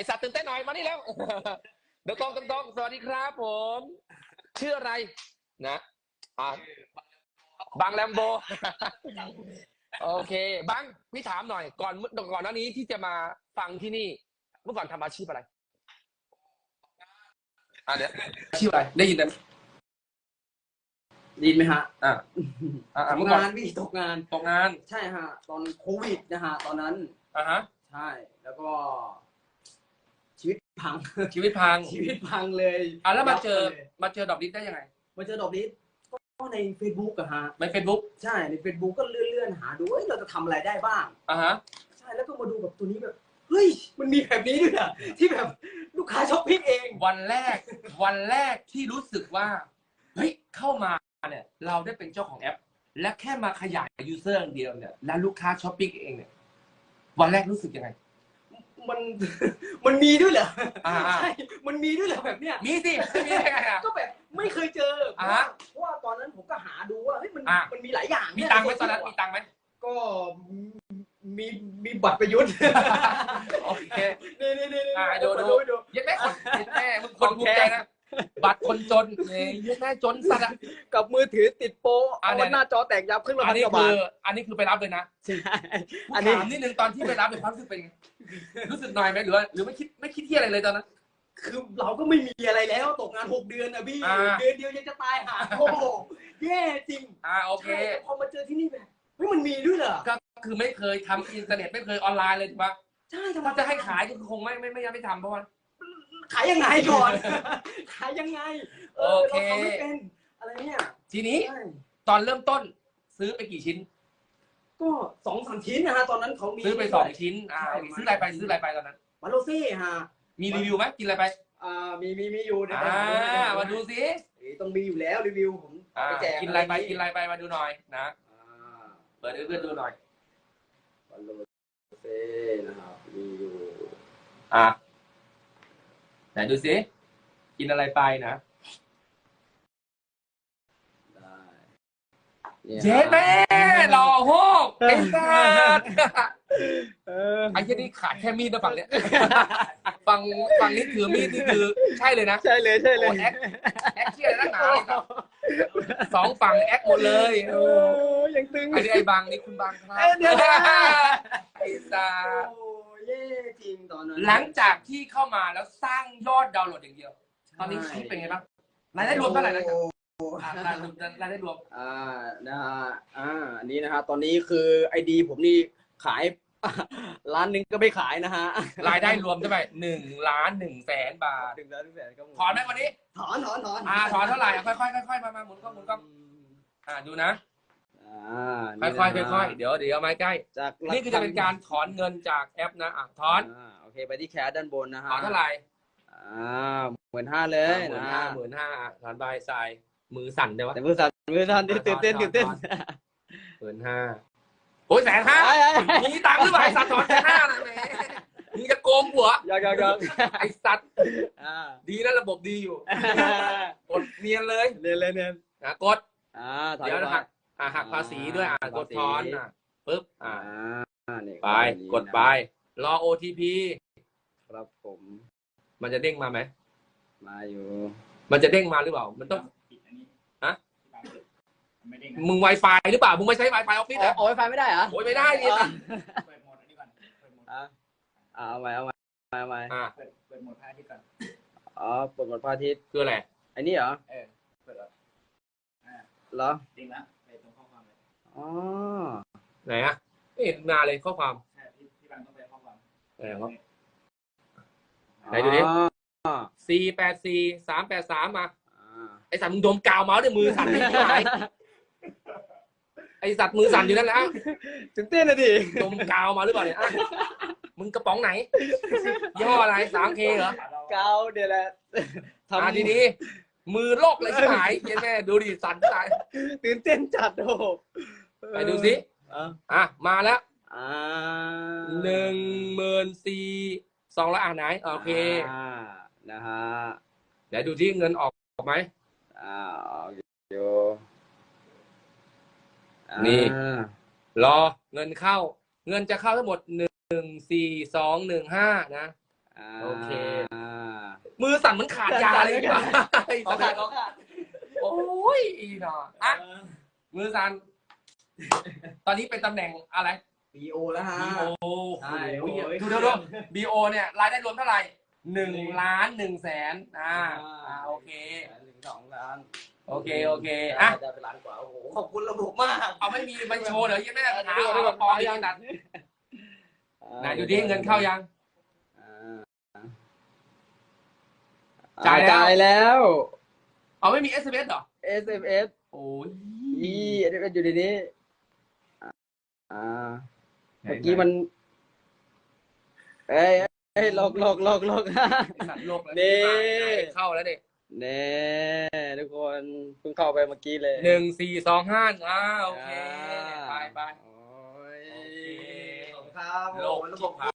อ้สัตว์ตื่นเต้นหน่อยมานี่แล้วเดี๋ยวตรงตรงตรงสวัสดีครับผมชื่ออะไร นะอะบางแลมโบ โอเคบางพี่ถามหน่อย ก่อนก่อนหน้านี้ที่จะมาฟังที่นี่ เมื่อก่อนทำอาชีพอะไรอะเดี๋ยวอาชีพอะไรได้ยินไหมไดีไหมฮะอะอะตอะกเมื่อก่อนงานพี่ตกงาน ตกงาน ใช่ฮะ ตอนโควิดนะฮะ ตอนนั้น อะฮะ ใช่ แล้วก็ชีวิต พัง ชีวิตพัง ชีวิตพังเลยอะแล้วมาเจอยับลยมาเจอดอกดิสได้ยังไง มาเจอดอกดิสก็ใน Facebook อะฮะในเฟซบุ๊กใช่ใน Facebook ก็เลื่อนๆหาดูเอ้ยเราจะทำอะไรได้บ้างอะฮะใช่แล้วก็มาดูแบบตัวนี้แบบเฮ้ยมันมีแบบนี้ด้วยอะที่แบบลูกค้าช้อปปิ้งเอง วันแรก วันแรกที่รู้สึกว่าเฮ้ยเข้ามาเนี่ย เราได้เป็นเจ้าของแอป และแค่มาขยายยูเซอร์อย่างเดียวเนี่ย แล้วลูกค้าช้อปปิ้งเองเนี่ย วันแรกรู้สึกยังไง มันมันมีด้วยเหรออ่าๆ ใช่มันมีด้วยเหรอแบบเนี้ยมีสิไม่มีได้ไงอะ ก็แบบไม่เคยเจอเพอ่าราะฮะว่าเพราะว่าตอนนั้นผมก็หาดูว่าเฮ้ยมันอะมันมีหลายอย่างมีเยตังค์ไหมใโซตอนเชียลนั้นมีตังค์ไหมก็มีมีบัตรประยุทธ์ โอเค นี่นี่นี่อะดูดูดูยัดแม่คนยัดแม่มึงคนภูมิใจนะ บัตรคนจนเนี่ยยัดแม่จนสัตว์อะกับมือถือติดโป๊ะอะเอาเนี่ย หน้าจอแตกยับขึ้นมาอัพันนนี้กว่าคืบาอทอันนี้คือไปรับเลยนะใช่กูอันนี้ ถามนิดนึงตอนที่ไปรับเนี่ยความรู้สึกเป็นไงรู้สึกหน่อยไหมหรือว่าหรือไม่คิดไม่คิดที่อะไรเลยตอนนั้น คือเราก็ไม่มีอะไรแล้วตกงานหกเดือนนะพี่อ่า เดือนเดียวยังจะตายหาโอ้โหแย่จริงอ่าโอเค ใช่แต่พอมาเจอที่นี่แบบเฮ้ยมันมีด้วยเหรอก็คือไม่เคยทำอินเทอร์เน็ตไม่เคยออนไลน์เลยถูกปะใช่ทำไมถ้าจะให้ขายก็คงไม่ไม่ไม่ยังไม่ทำเพราะว่า ขายยังไงก่อน ขายยังไง เออโอเค เราทำไม่เป็นอะไรเนี่ยทีนี้ใช่ตอนเริ่มต้นซื้อไปกี่ชิ้น ก็สองสามชิ้นนะฮะตอนนั้นเขามี ซื้อไปสองชิ้นอ่าซื้ออะไรไปซื้ออะไรไปตอนนั้น มาโลซี่ฮะมีรีวิวไหมกินอะไรไปอ่ามีมีมีอยู่เดี๋ยวอ่าเดี๋ยวมาดูสิเอ้ยต้องมีอยู่แล้วรีวิวผมอ่าไปแจกกินอะไรไปกินอะไรไปมาดูหน่อยนะอ่าเปิดให้เพื่อนดูหน่อย มาโลซี่นะครับมีอยู่อะ ไหนดูสิกินอะไรไปนะได้นี่ยเจ๊แม่หล่อโฮกไอ้สัสเออไอ้ที่นี่ขาดแค่มีดนะฝั่งเนี้ยฝั่งฝั่งนี้ถือมีดนี่คือใช่เลยนะ ใช่เลยใช่เลยโอ้แอคแอคเชียร์อะไรนักหนาเลยครับสองฝั่งแอคหมดเลยโอ้ยังตึงไอ้นี่ไอ้บางนี่คุณบางครับเอ้ยเดี๋ยวนะไอ้สัสโอ้ เย่จริงตอนนั้นหลังจากที่เข้ามาแล้วสร้างยอดดาวน์โหลดอย่างเดียว ตอนนี้ชีวิตเป็นไงบ้างรายได้รวมเท่าไหร่นะครับอะรายรายได้รวม อ่านะฮะอ่าอันนี้นะฮะตอนนี้คือไอดี ผมนี่ขาย ร้านหนึ่งก็ไม่ขายนะฮะรายได้รวมเท่าไหร่หนึ่งล้านหนึ่งแสนบาท ถึงแล้วถึงแสนครับผมถอนไหมวันนี้ ถอนถอนถอนอ่าถอนเท่าไหร่อะค่อยๆค่อยๆมามาหมุนกล้องหมุนกล้อง อ่าดูนะ อ่าค่อยๆค่อยๆเดี๋ยวเดี๋ยวเอาไม้ใกล้ จากนี่คือจะเป็นการถอนเงินจากแอปนะอะถอนอ่าโอเคไปที่แคสด้านบนนะฮะถอนเท่าไหร่อ่าหมื่นห้าเลยหมื่นนะห้าหมื่นห้าถอนใบทรายมือสั่นได้วะ แต่มือสั่นมือสั่นตื่นเต้นตื่นเต้น หมื่นห้าโอ้ยแสนห้าไอ้ไอ้ไอ้ มีตังค์หรือเปล่าไอ้สัตว์ถอนแสนห้านะแหมมึงจะโกงหัวยอกยอกยอกไอ้สัตว์อ่าดีนะระบบดีอยู่กดเนียนเลยเรียนเลยเนี่ยนะกด อ่าถอยเดี๋ยวไปหัก อะหักภาษีด้วยอะกดถอนอะปึ๊บอ่าอะนี่ไปแบบนี้กดไป รอ OTP ครับผม มันจะเด้งมาไหมมาอยู่ มันจะเด้งมาหรือเปล่า มันต้องปิดอันนี้ฮะไม่ได้มึง Wi-Fi หรือเปล่า มึงไม่ใช้ Wi-Fi ออฟฟิศอ๋ออะเอาไวไฟไม่ได้เหรอโอ้ยไม่ได้ดิอ่าเปิดโหมดอันนี้ก่อนเปิดโหมดอ่าอ่าเอาไว้เอาไว้เอาไว้อะเปิดเปิดโหมดพระอาทิตย์ก่อนอ๋อเปิดหมดพระอาทิตย์คืออะไรไอ้นี่เหรอเออเปิดแล้วอ่าเหรอจริงแล้วไปตรงข้ อความเลยอ๋อไหนอะไม่เห็นมาเลยข้อความใช่พี่พี่บังต้องไปข้อความไหนวะไหนดูดิอ๋อสี่แปดสี่สามแปดสามมาอ่าไอสัตว์มึงดมกาวเมาส์ในมือสั่นไม่หายไอสัตว์มือสั่นอยู่นั่นแหละอะตื่นเต้นนะดิดมกาวมาหรือเปล่าเนี่ยอะมึงกระป๋องไหนยี่ห้ออะไรสามเคเหรอ เกาเดี๋ยวแหละอ่าดีๆมือโลกเลยชิบหายเย็นแม่ดูดิสั่นชิบหาย ตื่นเต้นจัดโอ้โห ไปดูสิอ่าอะมาแล้วอ่าหนึ่งหมื่นสี่สองร้อยอ่านไหน โอเคอ่านะฮะเดี๋ยวดูที่เงินออกไหมอ่าอยู่อ่านี่รอเงินเข้า เงินจะเข้าทั้งหมดหนึ่งสี่สองหนึ่งห้านะาโอเคอ่ามือสั่นเหมือนขาดยาเลยว่ะเขาขาดเขาขาดโอ้ยอีหนออะมือสั่น ตอนนี้เป็นตำแหน่งอะไร บีโอแล้วฮะ B O ใช่โอ้ยโอ้ยดูดูดู B O เนี่ยรายได้รวมเท่าไหร่หนึ่งล้านหนึ่งแสนอ่าอ่าโอเค หนึ่งสองล้านโอเคโอเคอะจะเป็นล้านกว่าโอ้โหขอบคุณระบบมากเอาไม่มีไม่โชว์เหรอยังไม่ได้หาดูดูเอาปอยังดันไหนดูดิเงินเข้ายังอ่าจ่ายแล้ว จ่ายแล้ว เอาไม่มี S M S เหรอ SMS โอ้ยอี SMS อยู่ในนี้ อ่า เมื่อกี้มัน เอ้ยเอ้ยหลอกหลอกหลอกหลอก สัตว์โลกแล้วนี่ เข้าแล้วเด็กเน่ทุกคนเพิ่งเข้าไปเมื่อกี้เลยหนึ่งสี่สองห้าอ่าโอเคไปไป โอ้ยโอเคครับโลกระบบ